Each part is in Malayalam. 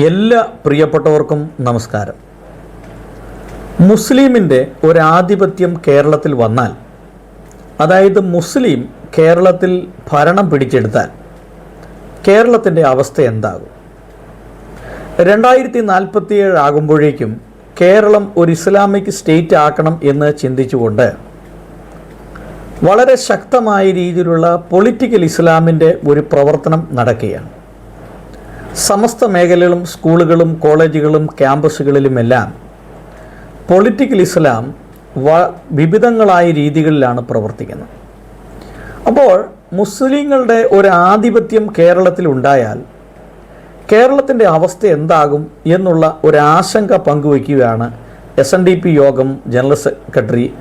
എല്ലാ പ്രിയപ്പെട്ടവർക്കും നമസ്കാരം. മുസ്ലിമിന്റെ ഒരാധിപത്യം കേരളത്തിൽ വന്നാൽ അതായത് മുസ്ലിം കേരളത്തിൽ ഭരണം പിടിച്ചെടുത്താൽ കേരളത്തിന്റെ അവസ്ഥ എന്താകും? രണ്ടായിരത്തി നാൽപ്പത്തിയേഴ് ആകുമ്പോഴേക്കും കേരളം ഒരു ഇസ്ലാമിക് സ്റ്റേറ്റ് ആക്കണം എന്ന് ചിന്തിച്ചുകൊണ്ട് വളരെ ശക്തമായ രീതിയിലുള്ള പൊളിറ്റിക്കൽ ഇസ്ലാമിന്റെ ഒരു പ്രവർത്തനം നടക്കുകയാണ്. സമസ്ത മേഖലകളും സ്കൂളുകളും കോളേജുകളും ക്യാമ്പസുകളിലുമെല്ലാം പൊളിറ്റിക്കൽ ഇസ്ലാം വ വിവിധങ്ങളായ രീതികളിലാണ് പ്രവർത്തിക്കുന്നത്. അപ്പോൾ മുസ്ലിങ്ങളുടെ ഒരു ആധിപത്യം കേരളത്തിൽ ഉണ്ടായാൽ കേരളത്തിന്റെ അവസ്ഥ എന്താകും എന്നുള്ള ഒരാശങ്ക പങ്കുവയ്ക്കുകയാണ് എസ് എൻ ഡി പി യോഗം ജനറൽ സെക്രട്ടറി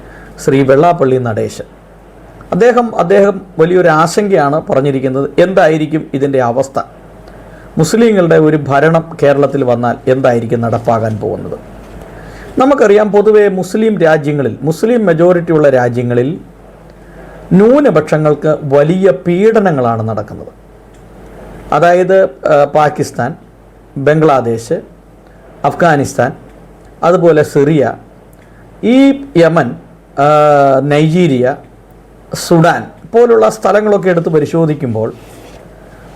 ശ്രീ വെള്ളാപ്പള്ളി നടേശൻ. അദ്ദേഹം അദ്ദേഹം വലിയൊരു ആശങ്കയാണ് പറഞ്ഞിരിക്കുന്നത്. എന്തായിരിക്കും ഇതിന്റെ അവസ്ഥ? മുസ്ലിങ്ങളുടെ ഒരു ഭരണം കേരളത്തിൽ വന്നാൽ എന്തായിരിക്കും നടപ്പാകാൻ പോകുന്നത്? നമുക്കറിയാം പൊതുവേ മുസ്ലിം രാജ്യങ്ങളിൽ മുസ്ലിം മെജോറിറ്റി ഉള്ള രാജ്യങ്ങളിൽ ന്യൂനപക്ഷങ്ങൾക്ക് വലിയ പീഡനങ്ങളാണ് നടക്കുന്നത്. അതായത് പാകിസ്ഥാൻ ബംഗ്ലാദേശ് അഫ്ഗാനിസ്ഥാൻ അതുപോലെ സിറിയ ഈ യമൻ നൈജീരിയ സുഡാൻ പോലുള്ള സ്ഥലങ്ങളൊക്കെ എടുത്ത് പരിശോധിക്കുമ്പോൾ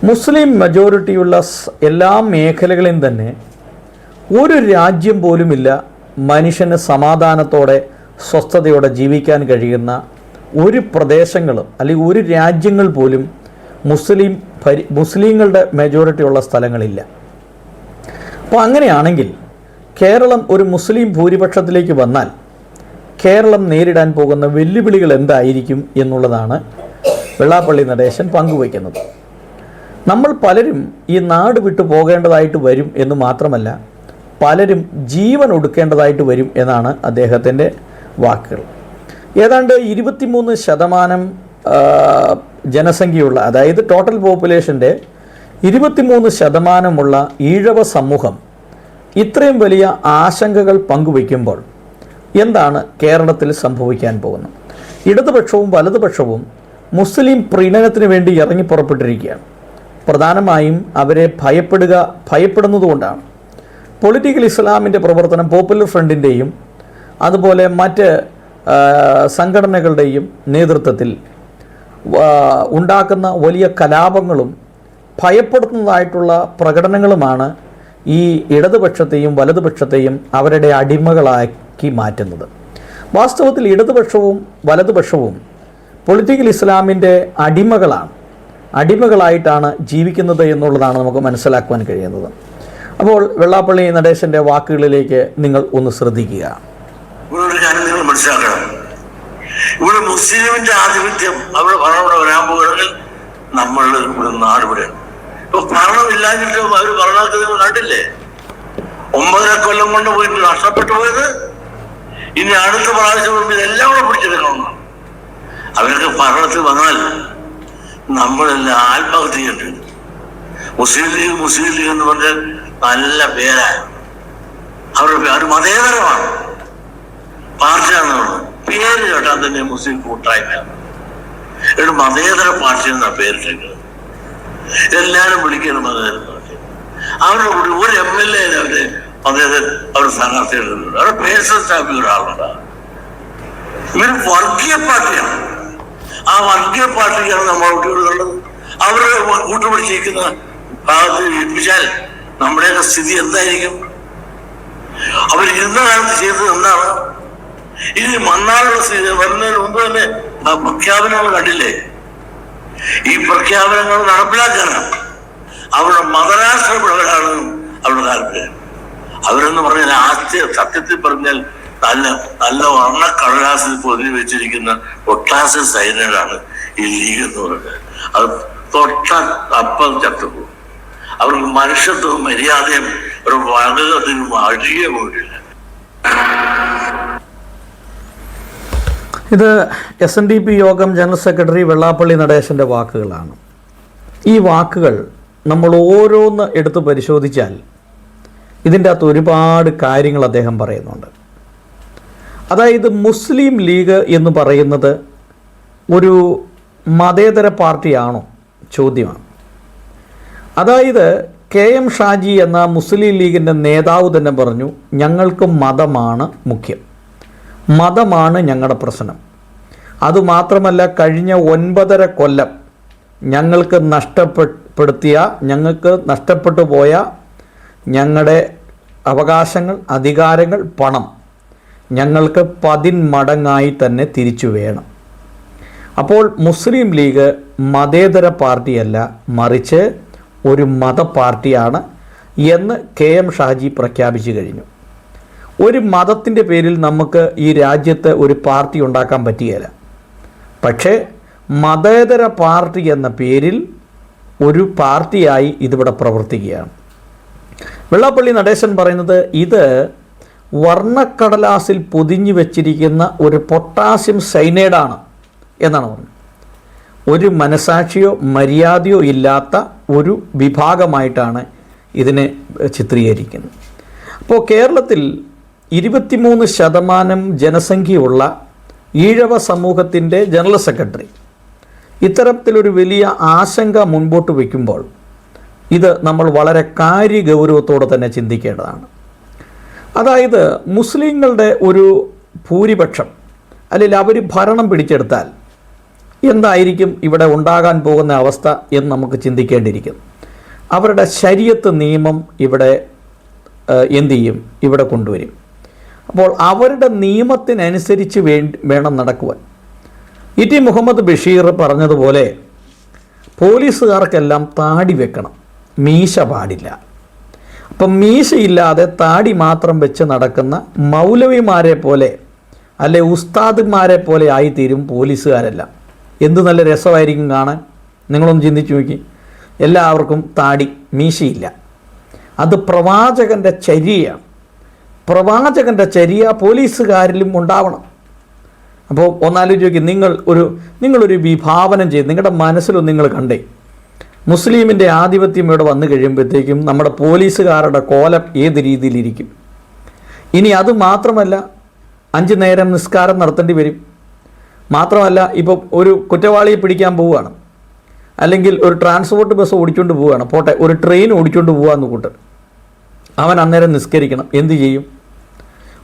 മുസ്ലിം മെജോറിറ്റിയുള്ള എല്ലാ മേഖലകളിലും തന്നെ ഒരു രാജ്യം പോലുമില്ല മനുഷ്യന് സമാധാനത്തോടെ സ്വസ്ഥതയോടെ ജീവിക്കാൻ കഴിയുന്ന ഒരു പ്രദേശങ്ങളും അല്ലെങ്കിൽ ഒരു രാജ്യങ്ങൾ പോലും മുസ്ലിം ഭരി മുസ്ലിങ്ങളുടെ മെജോറിറ്റി ഉള്ള സ്ഥലങ്ങളില്ല. അപ്പോൾ അങ്ങനെയാണെങ്കിൽ കേരളം ഒരു മുസ്ലിം ഭൂരിപക്ഷത്തിലേക്ക് വന്നാൽ കേരളം നേരിടാൻ പോകുന്ന വെല്ലുവിളികൾ എന്തായിരിക്കും എന്നുള്ളതാണ് വെള്ളാപ്പള്ളി നടേശൻ പങ്കുവയ്ക്കുന്നത്. നമ്മൾ പലരും ഈ നാട് വിട്ടു പോകേണ്ടതായിട്ട് വരും എന്ന് മാത്രമല്ല പലരും ജീവൻ ഒടുക്കേണ്ടതായിട്ട് വരും എന്നാണ് അദ്ദേഹത്തിന്റെ വാക്കുകൾ. ഏതാണ്ട് ഇരുപത്തിമൂന്ന് ശതമാനം ജനസംഖ്യയുള്ള അതായത് ടോട്ടൽ പോപ്പുലേഷന്റെ ഇരുപത്തിമൂന്ന് ശതമാനമുള്ള ഈഴവ സമൂഹം ഇത്രയും വലിയ ആശങ്കകൾ പങ്കുവയ്ക്കുമ്പോൾ എന്താണ് കേരളത്തിൽ സംഭവിക്കാൻ പോകുന്നത്? ഇടതുപക്ഷവും വലതുപക്ഷവും മുസ്ലിം പ്രീണനത്തിന് വേണ്ടി ഇറങ്ങി പുറപ്പെട്ടിരിക്കുകയാണ്. പ്രധാനമായും അവരെ ഭയപ്പെടുക ഭയപ്പെടുന്നതുകൊണ്ടാണ്. പൊളിറ്റിക്കൽ ഇസ്ലാമിന്റെ പ്രവർത്തനം പോപ്പുലർ ഫ്രണ്ടിന്റെയും അതുപോലെ മറ്റ് സംഘടനകളുടെയും നേതൃത്വത്തിൽ ഉണ്ടാക്കുന്ന വലിയ കലാപങ്ങളും ഭയപ്പെടുത്തുന്നതായിട്ടുള്ള പ്രകടനങ്ങളുമാണ് ഈ ഇടതുപക്ഷത്തെയും വലതുപക്ഷത്തെയും അവരുടെ അടിമകളാക്കി മാറ്റുന്നത്. വാസ്തവത്തിൽ ഇടതുപക്ഷവും വലതുപക്ഷവും പൊളിറ്റിക്കൽ ഇസ്ലാമിന്റെ അടിമകളാണ്. അടിമകളായിട്ടാണ് ജീവിക്കുന്നത് എന്നുള്ളതാണ് നമുക്ക് മനസ്സിലാക്കുവാൻ കഴിയുന്നത്. അപ്പോൾ വെള്ളാപ്പള്ളി നടേശന്റെ വാക്കുകളിലേക്ക് നിങ്ങൾ ഒന്ന് ശ്രദ്ധിക്കുക. നിങ്ങൾ മനസ്സിലാക്കണം. ഇവിടെ മുസ്ലിമിന്റെ ആധിപത്യം അവിടെ ഭരണം ഇവിടെ വരാൻ നമ്മൾ നാട് ഇവിടെ ഇപ്പൊ ഭരണം ഇല്ലാഞ്ഞിട്ട് അവർ ഭരണത്തിൽ നിങ്ങൾ കണ്ടില്ലേ ഒമ്പതര കൊല്ലം കൊണ്ട് പോയിട്ട് നഷ്ടപ്പെട്ടു പോയത്? ഇനി അടുത്ത പ്രാവശ്യം ഇതെല്ലാം കൂടെ പിടിച്ചെടുക്കണം. അവരൊക്കെ ഭരണത്തിൽ വന്നാൽ നമ്മളെല്ലാം ആത്മഹത്യ ചെയ്യേണ്ടത് മുസ്ലിം ലീഗ് മുസ്ലിം ലീഗ് എന്ന് പറഞ്ഞാൽ നല്ല പേരാണ്. അവരുടെ അവർ മതേതരമാണ്. പാർട്ടിയാണ് പേര് കേട്ടാൽ തന്നെ മുസ്ലിം കൂട്ടായ്മ ഒരു മതേതര പാർട്ടി എന്നാ പേരിട്ടേക്കുന്നത്. എല്ലാരും വിളിക്കണം മതേതര പാർട്ടി. അവരുടെ കൂടി ഒരു എം എൽ എ അവർ മതേതര അവർ സ്ഥാനാർത്ഥി അവരുടെ പേഴ്സണൽ സ്റ്റാഫിൽ ഒരാളുണ്ടാകും. ഇവർ വർഗീയ പാർട്ടിയാണ്. ആ വർഗീയ പാർട്ടിക്കാണ് നമ്മൾ കുട്ടികളുള്ളത് അവരുടെ കൂട്ടുപിടിച്ചിരിക്കുന്ന ഭാഗത്ത് ഏൽപ്പിച്ചാൽ നമ്മുടെയൊക്കെ സ്ഥിതി എന്തായിരിക്കും? അവർ ഇരുന്ന കാലത്ത് ചെയ്തത് എന്താണ്? ഇനി മണ്ണാറുള്ള സ്ഥിതി വരുന്നതിന് മുമ്പ് തന്നെ പ്രഖ്യാപനങ്ങൾ കണ്ടില്ലേ? ഈ പ്രഖ്യാപനങ്ങൾ നടപ്പിലാക്കാനാണ് അവരുടെ മതരാഷ്ട്രപ്പെടലാണ് അവരുടെ താല്പര്യം. അവരെന്ന് പറഞ്ഞാൽ ആദ്യ സത്യത്തിൽ പറഞ്ഞാൽ നല്ല നല്ല വർണക്കടലാസിൽ പൊതിഞ്ഞു വെച്ചിരിക്കുന്ന ഒട്ടാസ സൈന്യരാണ് ഈ ലീഗ് എന്ന് പറയുന്നത്. അത് തൊട്ട അപ്പം ചത്തുപോകും. അവർക്ക് മനുഷ്യത്വവും മര്യാദയും ഒരു വകതിനും അഴിയ പോയിട്ടില്ല ഇത് എസ് എൻ ഡി പി യോഗം ജനറൽ സെക്രട്ടറി വെള്ളാപ്പള്ളി നടേശന്റെ വാക്കുകളാണ്. ഈ വാക്കുകൾ നമ്മൾ ഓരോന്ന് എടുത്ത് പരിശോധിച്ചാൽ ഇതിന്റെ അകത്ത് ഒരുപാട് കാര്യങ്ങൾ അദ്ദേഹം പറയുന്നുണ്ട്. അതായത് മുസ്ലിം ലീഗ് എന്ന് പറയുന്നത് ഒരു മതേതര പാർട്ടിയാണോ? ചോദ്യമാണ്. അതായത് കെ എം ഷാജി എന്ന മുസ്ലിം ലീഗിന്റെ നേതാവ് തന്നെ പറഞ്ഞു ഞങ്ങൾക്ക് മതമാണ് മുഖ്യം. മതമാണ് ഞങ്ങളുടെ പ്രശ്നം. അതുമാത്രമല്ല കഴിഞ്ഞ ഒൻപതര കൊല്ലം ഞങ്ങൾക്ക് നഷ്ടപ്പെടുത്തിയ ഞങ്ങൾക്ക് നഷ്ടപ്പെട്ടു പോയ ഞങ്ങളുടെ അവകാശങ്ങൾ അധികാരങ്ങൾ പണം ഞങ്ങൾക്ക് പതിന്മടങ്ങായി തന്നെ തിരിച്ചു വേണം. അപ്പോൾ മുസ്ലിം ലീഗ് മതേതര പാർട്ടിയല്ല മറിച്ച് ഒരു മത പാർട്ടിയാണ് എന്ന് കെ എം ഷാജി പ്രഖ്യാപിച്ചു കഴിഞ്ഞു. ഒരു മതത്തിന്റെ പേരിൽ നമുക്ക് ഈ രാജ്യത്ത് ഒരു പാർട്ടി ഉണ്ടാക്കാൻ പറ്റിയല്ല പക്ഷേ മതേതര പാർട്ടി എന്ന പേരിൽ ഒരു പാർട്ടിയായി ഇതിവിടെ പ്രവർത്തിക്കുകയാണ്. വെള്ളാപ്പള്ളി നടേശൻ പറയുന്നത് ഇത് വർണക്കടലാസിൽ പൊതിഞ്ഞു വെച്ചിരിക്കുന്ന ഒരു പൊട്ടാസ്യം സൈനൈഡാണ് എന്നാണ് പറഞ്ഞത്. ഒരു മനസാക്ഷിയോ മര്യാദയോ ഇല്ലാത്ത ഒരു വിഭാഗമായിട്ടാണ് ഇതിനെ ചിത്രീകരിക്കുന്നത്. അപ്പോൾ കേരളത്തിൽ ഇരുപത്തിമൂന്ന് ശതമാനം ജനസംഖ്യയുള്ള ഈഴവ സമൂഹത്തിന്റെ ജനറൽ സെക്രട്ടറി ഇത്തരത്തിലൊരു വലിയ ആശങ്ക മുൻപോട്ട് വയ്ക്കുമ്പോൾ ഇത് നമ്മൾ വളരെ കാര്യഗൗരവത്തോടെ തന്നെ ചിന്തിക്കേണ്ടതാണ്. അതായത് മുസ്ലിങ്ങളുടെ ഒരു ഭൂരിപക്ഷം അല്ലെങ്കിൽ അവർ ഭരണം പിടിച്ചെടുത്താൽ എന്തായിരിക്കും ഇവിടെ ഉണ്ടാകാൻ പോകുന്ന അവസ്ഥ എന്ന് നമുക്ക് ചിന്തിക്കേണ്ടിയിരിക്കുന്നു. അവരുടെ ശരീരത്ത് നിയമം ഇവിടെ എന്തു ചെയ്യും? ഇവിടെ കൊണ്ടുവരും. അപ്പോൾ അവരുടെ നിയമത്തിനനുസരിച്ച് വേണ്ടി വേണം നടക്കുവാൻ. ഇ ടി മുഹമ്മദ് ബഷീർ പറഞ്ഞതുപോലെ പോലീസുകാർക്കെല്ലാം താടി വെക്കണം. മീശ പാടില്ല. അപ്പം മീശയില്ലാതെ താടി മാത്രം വെച്ച് നടക്കുന്ന മൗലവിമാരെ പോലെ അല്ലെ ഉസ്താദുമാരെ പോലെ ആയിത്തീരും പോലീസുകാരെല്ലാം. എന്ത് നല്ല രസമായിരിക്കും കാണാൻ? നിങ്ങളൊന്ന് ചിന്തിച്ചു നോക്കി. എല്ലാവർക്കും താടി മീശയില്ല. അത് പ്രവാചകന്റെ ചര്യയാണ്. പ്രവാചകന്റെ ചര്യ പോലീസുകാരിലും ഉണ്ടാവണം. അപ്പോൾ ഒന്നാലോചിച്ച് നോക്കി. നിങ്ങൾ ഒരു നിങ്ങളൊരു വിഭാവനം ചെയ്ത് നിങ്ങളുടെ മനസ്സിലൊന്ന് നിങ്ങൾ കണ്ടേ. മുസ്ലിമിന്റെ ആധിപത്യം ഇവിടെ വന്നു കഴിയുമ്പോഴത്തേക്കും നമ്മുടെ പോലീസുകാരുടെ കോലം ഏത് രീതിയിലിരിക്കും? ഇനി അത് മാത്രമല്ല അഞ്ച് നേരം നിസ്കാരം നടത്തേണ്ടി വരും. മാത്രമല്ല ഇപ്പോൾ ഒരു കുറ്റവാളിയെ പിടിക്കാൻ പോവുകയാണ്. അല്ലെങ്കിൽ ഒരു ട്രാൻസ്പോർട്ട് ബസ് ഓടിച്ചുകൊണ്ട് പോവുകയാണ്. പോട്ടെ ഒരു ട്രെയിൻ ഓടിച്ചുകൊണ്ട് പോകാമെന്ന് കൂട്ട്. അവൻ അന്നേരം നിസ്കരിക്കണം. എന്തു ചെയ്യും?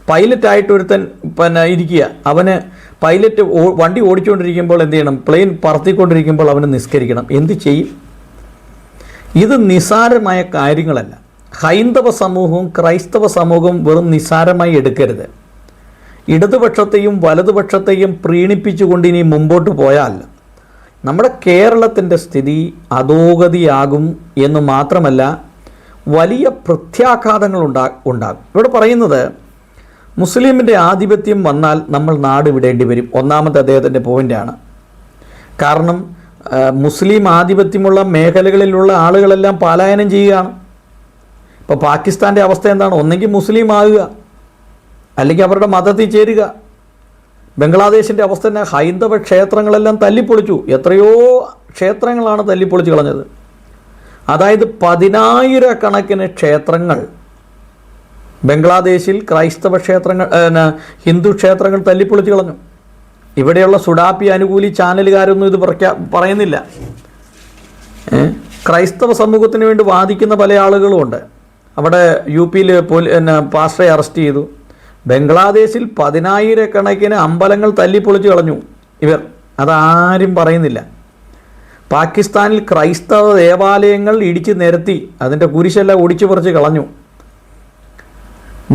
പൈലറ്റായിട്ട് ഒരുത്തൻ പിന്നെ ഇരിക്കുക. അവന് പൈലറ്റ് വണ്ടി ഓടിച്ചുകൊണ്ടിരിക്കുമ്പോൾ എന്ത് ചെയ്യണം? പ്ലെയിൻ പറത്തിക്കൊണ്ടിരിക്കുമ്പോൾ അവന് നിസ്കരിക്കണം. എന്ത് ചെയ്യും? ഇത് നിസാരമായ കാര്യങ്ങളല്ല. ഹൈന്ദവ സമൂഹവും ക്രൈസ്തവ സമൂഹവും വെറും നിസാരമായി എടുക്കരുത്. ഇടതുപക്ഷത്തെയും വലതുപക്ഷത്തെയും പ്രീണിപ്പിച്ചുകൊണ്ട് ഇനി മുമ്പോട്ട് പോയാൽ നമ്മുടെ കേരളത്തിന്റെ സ്ഥിതി അധോഗതിയാകും എന്ന് മാത്രമല്ല വലിയ പ്രത്യാഘാതങ്ങൾ ഉണ്ടാ ഉണ്ടാകും. ഇവിടെ പറയുന്നത് മുസ്ലിമിന്റെ ആധിപത്യം വന്നാൽ നമ്മൾ നാട് വിടേണ്ടി വരും. ഒന്നാമത്തെ അദ്ദേഹത്തിന്റെ പോയിന്റാണ് കാരണം മുസ്ലിം ആധിപത്യമുള്ള മേഖലകളിലുള്ള ആളുകളെല്ലാം പലായനം ചെയ്യുകയാണ്. ഇപ്പോൾ പാകിസ്ഥാന്റെ അവസ്ഥ എന്താണ്? ഒന്നെങ്കിൽ മുസ്ലിം ആകുക അല്ലെങ്കിൽ അവരുടെ മതത്തിൽ ചേരുക. ബംഗ്ലാദേശിന്റെ അവസ്ഥ തന്നെ ഹൈന്ദവ ക്ഷേത്രങ്ങളെല്ലാം തല്ലിപ്പൊളിച്ചു. എത്രയോ ക്ഷേത്രങ്ങളാണ് തല്ലിപ്പൊളിച്ച് കളഞ്ഞത്. അതായത് പതിനായിരക്കണക്കിന് ക്ഷേത്രങ്ങൾ ബംഗ്ലാദേശിൽ ക്രൈസ്തവ ക്ഷേത്രങ്ങൾ ഹിന്ദു ക്ഷേത്രങ്ങൾ തല്ലിപ്പൊളിച്ച് കളഞ്ഞു. ഇവിടെയുള്ള സുഡാപ്പി അനുകൂലി ചാനലുകാരൊന്നും ഇത് പ്രഖ്യാ പറയുന്നില്ല? ക്രൈസ്തവ സമൂഹത്തിന് വേണ്ടി വാദിക്കുന്ന പല ആളുകളുമുണ്ട് അവിടെ യു പിയിൽ പോലീ പിന്നെ പാസ്റ്ററെ അറസ്റ്റ് ചെയ്തു. ബംഗ്ലാദേശിൽ പതിനായിരക്കണക്കിന് അമ്പലങ്ങൾ തല്ലിപ്പൊളിച്ച് കളഞ്ഞു ഇവർ. അതാരും പറയുന്നില്ല. പാകിസ്ഥാനിൽ ക്രൈസ്തവ ദേവാലയങ്ങൾ ഇടിച്ച് നിരത്തി അതിന്റെ കുരിശെല്ലാം ഒടിച്ചു പറിച്ച് കളഞ്ഞു.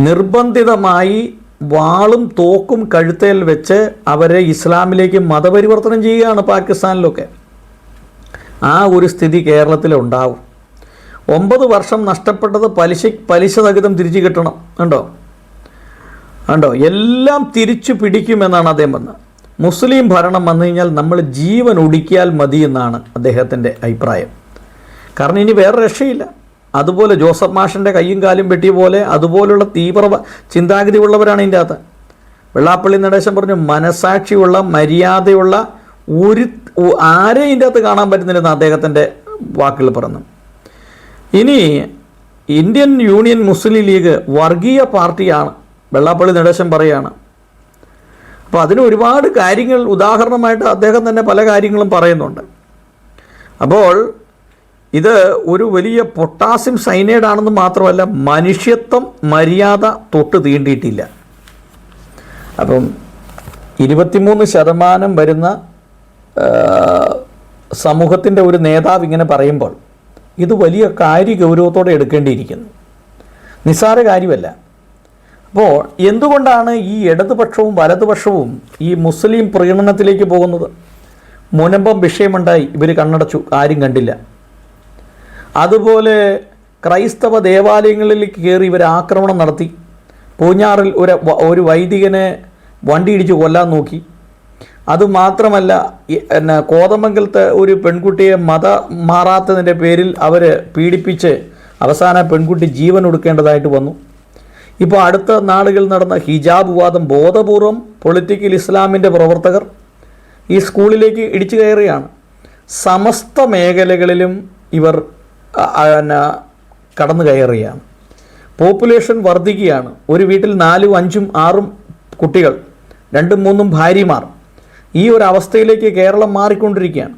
നിർബന്ധിതമായി വാളും തോക്കും കഴുത്തേൽ വെച്ച് അവരെ ഇസ്ലാമിലേക്ക് മതപരിവർത്തനം ചെയ്യുകയാണ് പാകിസ്ഥാനിലൊക്കെ. ആ ഒരു സ്ഥിതി കേരളത്തിൽ ഉണ്ടാവും. ഒമ്പത് വർഷം നഷ്ടപ്പെട്ടത് പലിശ പലിശ സഹിതം തിരിച്ചു കിട്ടണം. ഉണ്ടോ ഉണ്ടോ എല്ലാം തിരിച്ചു പിടിക്കുമെന്നാണ് അദ്ദേഹം പറഞ്ഞത്. മുസ്ലിം ഭരണം വന്നു കഴിഞ്ഞാൽ നമ്മൾ ജീവൻ ഒടുക്കിയാൽ മതി എന്നാണ് അദ്ദേഹത്തിന്റെ അഭിപ്രായം. കാരണം ഇനി വേറെ രക്ഷയില്ല. അതുപോലെ ജോസഫ് മാഷിന്റെ കയ്യും കാലും വെട്ടിയ പോലെ അതുപോലുള്ള തീവ്ര ചിന്താഗതി ഉള്ളവരാണ് ഇതിന്റെ അകത്ത്. വെള്ളാപ്പള്ളി നടേശൻ പറഞ്ഞു മനസാക്ഷിയുള്ള മര്യാദയുള്ള ഒരു ആരെ ഇതിന്റെ അകത്ത് കാണാൻ പറ്റുന്നില്ലെന്ന് അദ്ദേഹത്തിന്റെ വാക്കുകൾ പറഞ്ഞു. ഇനി ഇന്ത്യൻ യൂണിയൻ മുസ്ലിം ലീഗ് വർഗീയ പാർട്ടിയാണ് വെള്ളാപ്പള്ളി നടേശൻ പറയുകയാണ് അപ്പോൾ അതിന് ഒരുപാട് കാര്യങ്ങൾ ഉദാഹരണമായിട്ട് അദ്ദേഹം തന്നെ പല കാര്യങ്ങളും പറയുന്നുണ്ട്. അപ്പോൾ ഇത് ഒരു വലിയ പൊട്ടാസ്യം സൈനൈഡ് ആണെന്ന് മാത്രമല്ല മനുഷ്യത്വം മര്യാദ തൊട്ട് തീണ്ടിയിട്ടില്ല. അപ്പം ഇരുപത്തിമൂന്ന് ശതമാനം വരുന്ന സമൂഹത്തിന്റെ ഒരു നേതാവ് ഇങ്ങനെ പറയുമ്പോൾ ഇത് വലിയ കാര്യ ഗൗരവത്തോടെ എടുക്കേണ്ടിയിരിക്കുന്നു. നിസ്സാര കാര്യമല്ല. അപ്പോൾ എന്തുകൊണ്ടാണ് ഈ ഇടതുപക്ഷവും വലതുപക്ഷവും ഈ മുസ്ലിം പ്രീണനത്തിലേക്ക് പോകുന്നത്? മുനമ്പം വിഷയമുണ്ടായി. ഇവർ കണ്ണടച്ചു. ആരും കണ്ടില്ല. അതുപോലെ ക്രൈസ്തവ ദേവാലയങ്ങളിൽ കയറി ഇവർ ആക്രമണം നടത്തി. പൂഞ്ഞാറിൽ ഒരു ഒരു വൈദികനെ വണ്ടിയിടിച്ച് കൊല്ലാൻ നോക്കി. അതുമാത്രമല്ല എന്നെ കോതമംഗലത്തെ ഒരു പെൺകുട്ടിയെ മത മാറാത്തതിന്റെ പേരിൽ അവർ പീഡിപ്പിച്ച് അവസാന പെൺകുട്ടി ജീവൻ ഒടുക്കേണ്ടതായിട്ട് വന്നു. ഇപ്പോൾ അടുത്ത നാളുകളിൽ നടന്ന ഹിജാബ് വാദം ബോധപൂർവം പൊളിറ്റിക്കൽ ഇസ്ലാമിന്റെ പ്രവർത്തകർ ഈ സ്കൂളിലേക്ക് ഇടിച്ചു കയറുകയാണ്. സമസ്ത മേഖലകളിലും ഇവർ അ- കടന്നു കയറുകയാണ്. പോപ്പുലേഷൻ വർദ്ധിക്കുകയാണ്. ഒരു വീട്ടിൽ നാലും അഞ്ചും ആറും കുട്ടികൾ രണ്ടും മൂന്നും ഭാര്യമാർ. ഈ ഒരു അവസ്ഥയിലേക്ക് കേരളം മാറിക്കൊണ്ടിരിക്കുകയാണ്.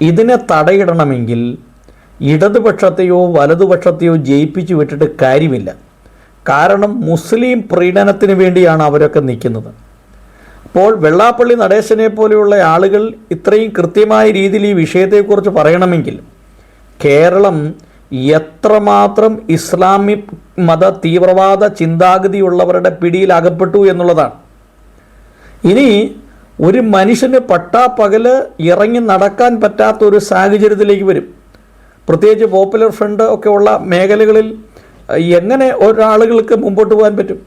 ഇതിനെ തടയിടണമെങ്കിൽ ഇടതുപക്ഷത്തെയോ വലതുപക്ഷത്തെയോ ജയിപ്പിച്ചു വിട്ടിട്ട് കാര്യമില്ല. കാരണം മുസ്ലിം പ്രീണനത്തിന് വേണ്ടിയാണ് അവരൊക്കെ നിൽക്കുന്നത്. അപ്പോൾ വെള്ളാപ്പള്ളി നടേശനെ പോലെയുള്ള ആളുകൾ ഇത്രയും കൃത്യമായ രീതിയിൽ ഈ വിഷയത്തെക്കുറിച്ച് പറയണമെങ്കിൽ കേരളം എത്രമാത്രം ഇസ്ലാമി മത തീവ്രവാദ ചിന്താഗതിയുള്ളവരുടെ പിടിയിൽ അകപ്പെട്ടു എന്നുള്ളതാണ്. ഇനി ഒരു മനുഷ്യന് പട്ടാപ്പകൽ ഇറങ്ങി നടക്കാൻ പറ്റാത്ത ഒരു സാഹചര്യത്തിലേക്ക് വരും. പ്രത്യേകിച്ച് പോപ്പുലർ ഫ്രണ്ട് ഒക്കെ ഉള്ള മേഖലകളിൽ എങ്ങനെ ഒരാളുകൾക്ക് മുമ്പോട്ട് പോകാൻ പറ്റും?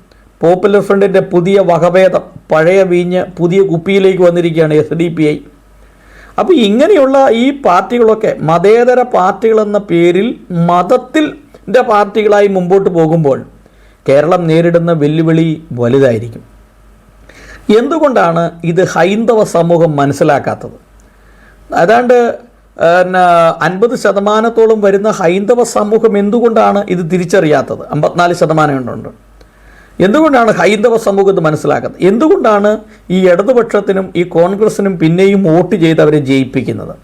പോപ്പുലർ ഫ്രണ്ടിന്റെ പുതിയ വകഭേദം പഴയ വീഞ്ഞ് പുതിയ കുപ്പിയിലേക്ക് വന്നിരിക്കുകയാണ് എസ് ഡി പി ഐ അപ്പോൾ ഇങ്ങനെയുള്ള ഈ പാർട്ടികളൊക്കെ മതേതര പാർട്ടികൾ എന്ന പേരിൽ മതത്തിന്റെ പാർട്ടികളായി മുമ്പോട്ട് പോകുമ്പോൾ കേരളം നേരിടുന്ന വെല്ലുവിളി വലുതായിരിക്കും. എന്തുകൊണ്ടാണ് ഇത് ഹൈന്ദവ സമൂഹം മനസ്സിലാക്കാത്തത്? പിന്നെ അൻപത് ശതമാനത്തോളം വരുന്ന ഹൈന്ദവ സമൂഹം എന്തുകൊണ്ടാണ് ഇത് തിരിച്ചറിയാത്തത്? അമ്പത്തിനാല് ശതമാനം ഉണ്ട് എന്തുകൊണ്ടാണ് ഹൈന്ദവ സമൂഹം ഇത് മനസ്സിലാക്കുന്നത്? എന്തുകൊണ്ടാണ് ഈ ഇടതുപക്ഷത്തിനും ഈ കോൺഗ്രസിനും പിന്നെയും വോട്ട് ചെയ്ത് അവരെ ജയിപ്പിക്കുന്നത്?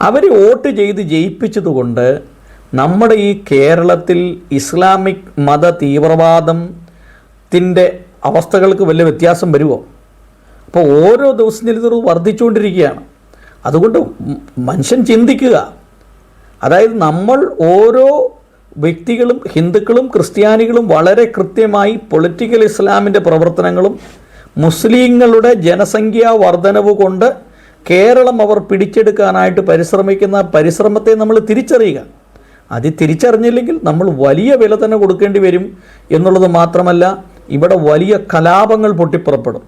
അവരെ വോട്ട് ചെയ്ത് ജയിപ്പിച്ചതുകൊണ്ട് നമ്മുടെ ഈ കേരളത്തിൽ ഇസ്ലാമിക് മത തീവ്രവാദത്തിന്റെ അവസ്ഥകൾക്ക് വലിയ വ്യത്യാസം വരുമോ അപ്പോൾ ഓരോ ദിവസം ഇത് വർദ്ധിച്ചുകൊണ്ടിരിക്കുകയാണ്. അതുകൊണ്ട് മനുഷ്യൻ ചിന്തിക്കുക. അതായത് നമ്മൾ ഓരോ വ്യക്തികളും ഹിന്ദുക്കളും ക്രിസ്ത്യാനികളും വളരെ കൃത്യമായി പൊളിറ്റിക്കൽ ഇസ്ലാമിന്റെ പ്രവർത്തനങ്ങളും മുസ്ലിങ്ങളുടെ ജനസംഖ്യാ വർധനവ് കൊണ്ട് കേരളം അവർ പിടിച്ചെടുക്കാനായിട്ട് പരിശ്രമിക്കുന്ന പരിശ്രമത്തെ നമ്മൾ തിരിച്ചറിയുക. അത് തിരിച്ചറിഞ്ഞില്ലെങ്കിൽ നമ്മൾ വലിയ വില തന്നെ കൊടുക്കേണ്ടി വരും എന്നുള്ളത് മാത്രമല്ല ഇവിടെ വലിയ കലാപങ്ങൾ പൊട്ടിപ്പുറപ്പെടും.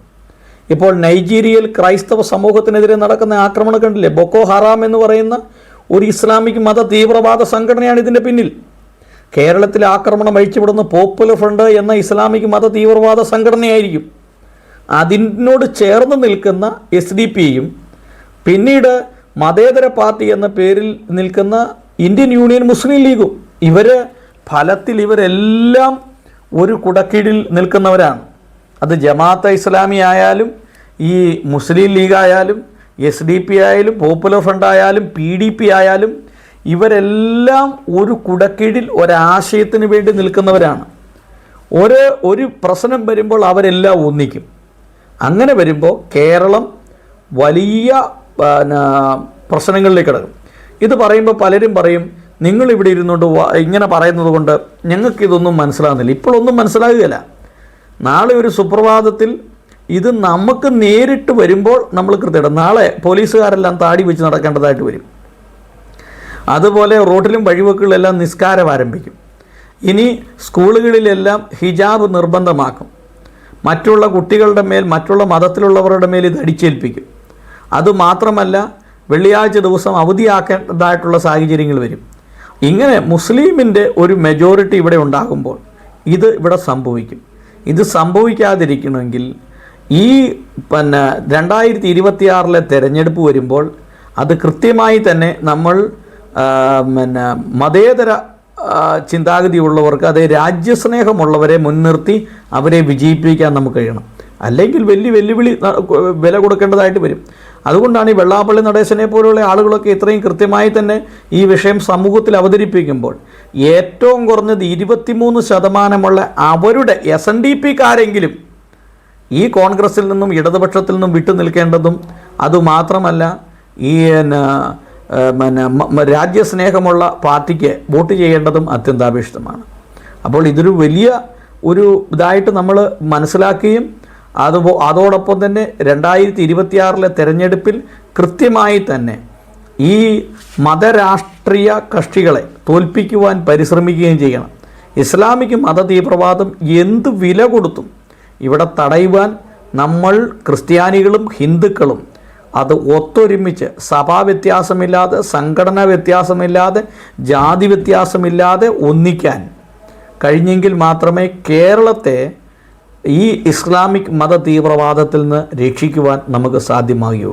ഇപ്പോൾ നൈജീരിയയിൽ ക്രൈസ്തവ സമൂഹത്തിനെതിരെ നടക്കുന്ന ആക്രമണം കണ്ടില്ലേ? ബൊക്കോ ഹറാം എന്ന് പറയുന്ന ഒരു ഇസ്ലാമിക് മത തീവ്രവാദ സംഘടനയാണ് ഇതിന്റെ പിന്നിൽ. കേരളത്തിൽ ആക്രമണം അഴിച്ചുവിടുന്ന പോപ്പുലർ ഫ്രണ്ട് എന്ന ഇസ്ലാമിക് മത തീവ്രവാദ സംഘടനയായിരിക്കും. അതിനോട് ചേർന്ന് നിൽക്കുന്ന എസ് ഡി പിയും പിന്നീട് മതേതര പാർട്ടി എന്ന പേരിൽ നിൽക്കുന്ന ഇന്ത്യൻ യൂണിയൻ മുസ്ലിം ലീഗും ഇവർ ഫലത്തിൽ ഇവരെല്ലാം ഒരു കുടക്കീഴിൽ നിൽക്കുന്നവരാണ്. അത് ജമാഅത്ത് ഇസ്ലാമി ആയാലും ഈ മുസ്ലിം ലീഗ് ആയാലും എസ് ഡി പി ആയാലും പോപ്പുലർ ഫ്രണ്ട് ആയാലും പി ഡി പി ആയാലും ഇവരെല്ലാം ഒരു കുടക്കീഴിൽ ഒരാശയത്തിന് വേണ്ടി നിൽക്കുന്നവരാണ്. ഒരു ഒരു പ്രശ്നം വരുമ്പോൾ അവരെല്ലാം ഒന്നിക്കും. അങ്ങനെ വരുമ്പോൾ കേരളം വലിയ പ്രശ്നങ്ങളിലേക്ക് കിടക്കും. ഇത് പറയുമ്പോൾ പലരും പറയും നിങ്ങൾ ഇവിടെ ഇരുന്നുകൊണ്ട് ഇങ്ങനെ പറയുന്നത് കൊണ്ട് ഞങ്ങൾക്ക് ഇതൊന്നും മനസ്സിലാകുന്നില്ല. ഇപ്പോഴൊന്നും മനസ്സിലാകുകയില്ല. നാളെ ഒരു സുപ്രഭാതത്തിൽ ഇത് നമുക്ക് നേരിട്ട് വരുമ്പോൾ നമ്മൾ കൃത്യമായിട്ട് നാളെ പോലീസുകാരെല്ലാം താടി വെച്ച് നടക്കേണ്ടതായിട്ട് വരും. അതുപോലെ റോഡിലും വഴിവെക്കുകളിലെല്ലാം നിസ്കാരം ആരംഭിക്കും. ഇനി സ്കൂളുകളിലെല്ലാം ഹിജാബ് നിർബന്ധമാക്കും. മറ്റുള്ള കുട്ടികളുടെ മേൽ മറ്റുള്ള മതത്തിലുള്ളവരുടെ മേൽ ഇത് അടിച്ചേൽപ്പിക്കും. അതുമാത്രമല്ല വെള്ളിയാഴ്ച ദിവസം അവധിയാക്കേണ്ടതായിട്ടുള്ള സാഹചര്യങ്ങൾ വരും. ഇങ്ങനെ മുസ്ലിമിന്റെ ഒരു മെജോറിറ്റി ഇവിടെ ഉണ്ടാകുമ്പോൾ ഇത് ഇവിടെ സംഭവിക്കും. ഇത് സംഭവിക്കാതിരിക്കണമെങ്കിൽ ഈ പിന്നെ രണ്ടായിരത്തി ഇരുപത്തിയാറിലെ തെരഞ്ഞെടുപ്പ് വരുമ്പോൾ അത് കൃത്യമായി തന്നെ നമ്മൾ പിന്നെ മതേതര ചിന്താഗതി ചിന്താഗതിയുള്ളവർക്ക് അതേ രാജ്യസ്നേഹമുള്ളവരെ മുൻനിർത്തി അവരെ വിജയിപ്പിക്കാൻ നമുക്ക് കഴിയണം. അല്ലെങ്കിൽ വലിയ വെല്ലുവിളി വില കൊടുക്കേണ്ടതായിട്ട് വരും. അതുകൊണ്ടാണ് ഈ വെള്ളാപ്പള്ളി നടേശനെ പോലുള്ള ആളുകളൊക്കെ ഇത്രയും കൃത്യമായി തന്നെ ഈ വിഷയം സമൂഹത്തിൽ അവതരിപ്പിക്കുമ്പോൾ ഏറ്റവും കുറഞ്ഞത് ഇരുപത്തിമൂന്ന് ശതമാനമുള്ള അവരുടെ എസ് എൻ ഡി പിക്കാരെങ്കിലും ഈ കോൺഗ്രസിൽ നിന്നും ഇടതുപക്ഷത്തിൽ നിന്നും വിട്ടു നിൽക്കേണ്ടതും അതുമാത്രമല്ല ഈ പിന്നെ, രാജ്യസ്നേഹമുള്ള പാർട്ടിക്ക് വോട്ട് ചെയ്യേണ്ടതും അത്യന്താപേക്ഷിതമാണ്. അപ്പോൾ ഇതൊരു വലിയ ഒരു ഇതായിട്ട് നമ്മൾ മനസ്സിലാക്കുകയും അത് അതോടൊപ്പം തന്നെ രണ്ടായിരത്തി ഇരുപത്തിയാറിലെ തെരഞ്ഞെടുപ്പിൽ കൃത്യമായി തന്നെ ഈ മതരാഷ്ട്രീയ കക്ഷികളെ തോൽപ്പിക്കുവാൻ പരിശ്രമിക്കുകയും ചെയ്യണം. ഇസ്ലാമിക് മത തീവ്രവാദം എന്ത് വില കൊടുത്തും ഇവിടെ തടയുവാൻ നമ്മൾ ക്രിസ്ത്യാനികളും ഹിന്ദുക്കളും അത് ഒത്തൊരുമിച്ച് സഭാ വ്യത്യാസമില്ലാതെ സംഘടന വ്യത്യാസമില്ലാതെ ജാതി വ്യത്യാസമില്ലാതെ ഒന്നിക്കാൻ കഴിഞ്ഞെങ്കിൽ മാത്രമേ കേരളത്തെ ഈ ഇസ്ലാമിക് മത തീവ്രവാദത്തിൽ നിന്ന് രക്ഷിക്കുവാൻ നമുക്ക് സാധ്യമാകുകയുള്ളൂ